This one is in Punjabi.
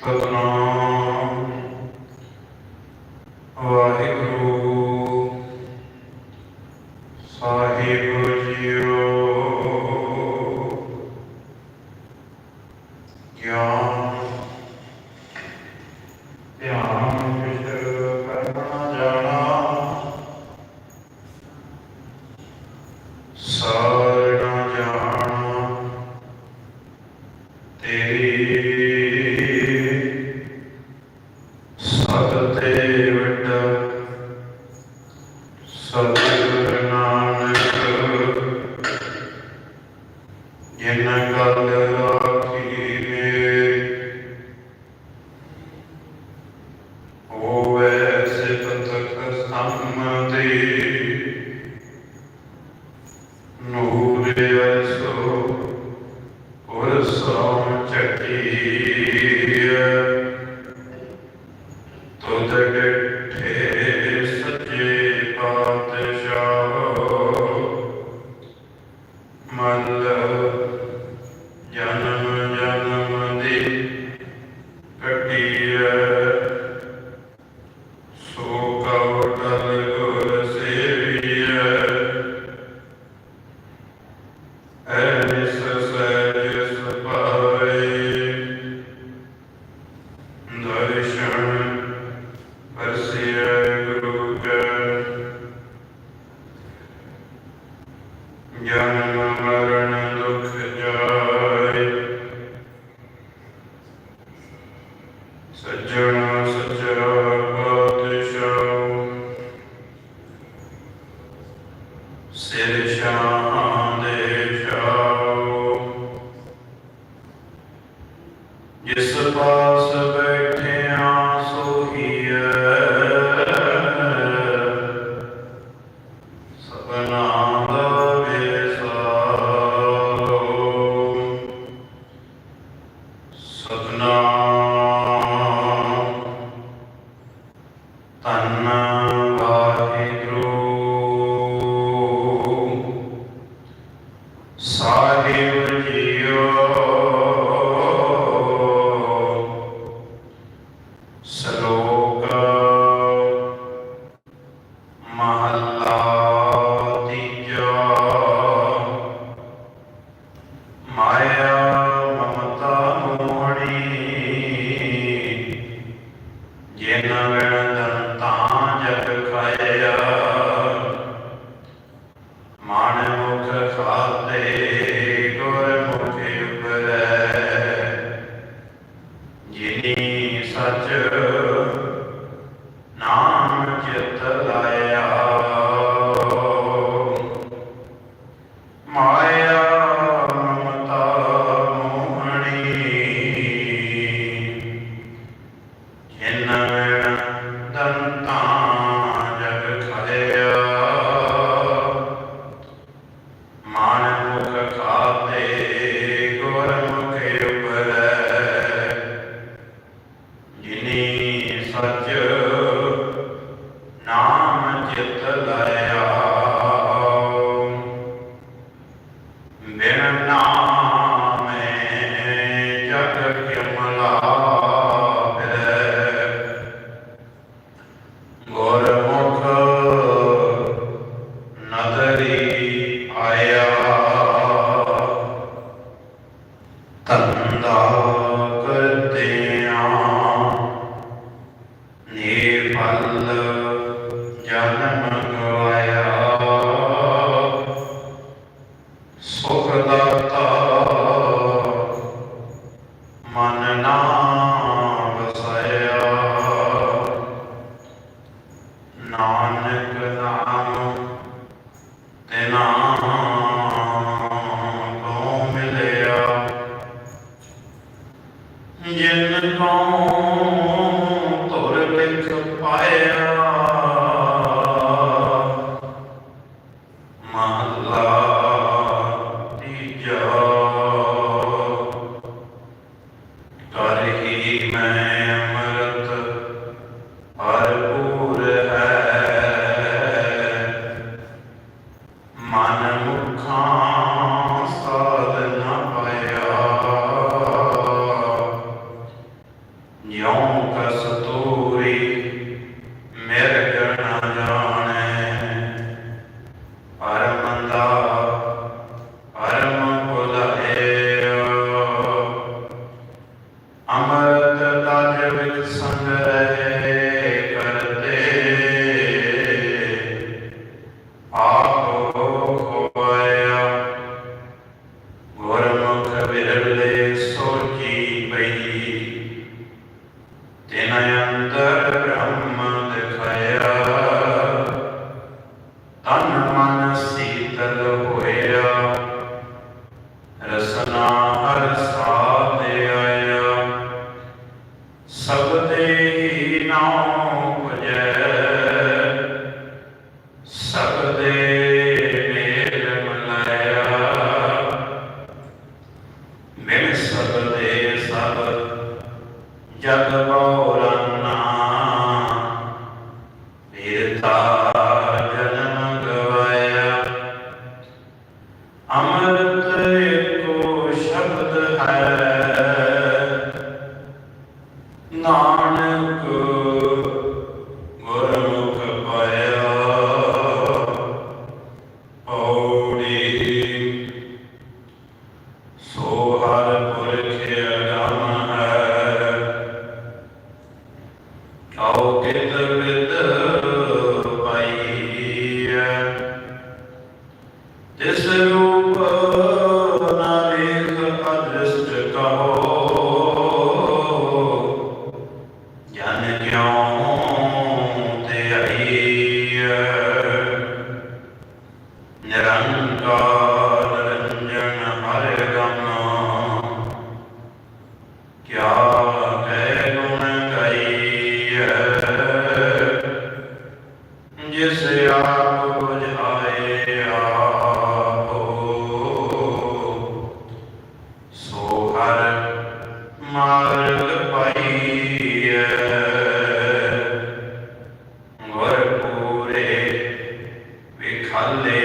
ਸਤਨਾਮ। ਵਾਹਿਗੁਰੂ। ਸਾਹਿਬ ਜੀਓ। ਗਿਆਨ। ਧਿਆਨ ਵਿੱਚ ਕਰਨਾ ਜਾਣਾ। ਸਾਰਣਾ ਜਾਣਾ। ਤੇਰੀ மஹல்லா Bhakta ਅਮਰਤ ਤਜ ਵਿੱਚ ਸੰਗ ਸਭ ਤੇ ਨਾਮ ਭਜੈ ਸਭ ਦੇ ਮੇਲ ਮਨਾਇਆ ਮਿਲ ਸਭ ਦੇ ਸਭ ਜਗ ਮੋਰਾ ਕਿਤ ਵਿਦ ਪਾਈਐ ਤਿਸ ਰੂਪ ਨਾ ਲੇਖ ਅਦ੍ਰਿਸ਼ਟ ਕਹੋ ਜਨ ਕਿਉ ਤੇ ਆਈ? ਜਿਸ ਆਪ ਬੁਝਾਏ ਆਪੋ ਸੋ ਹਰ ਮਾਰਗ ਪਾਈਐ। ਵਰ ਪੂਰੇ ਵਿਖਾਲੇ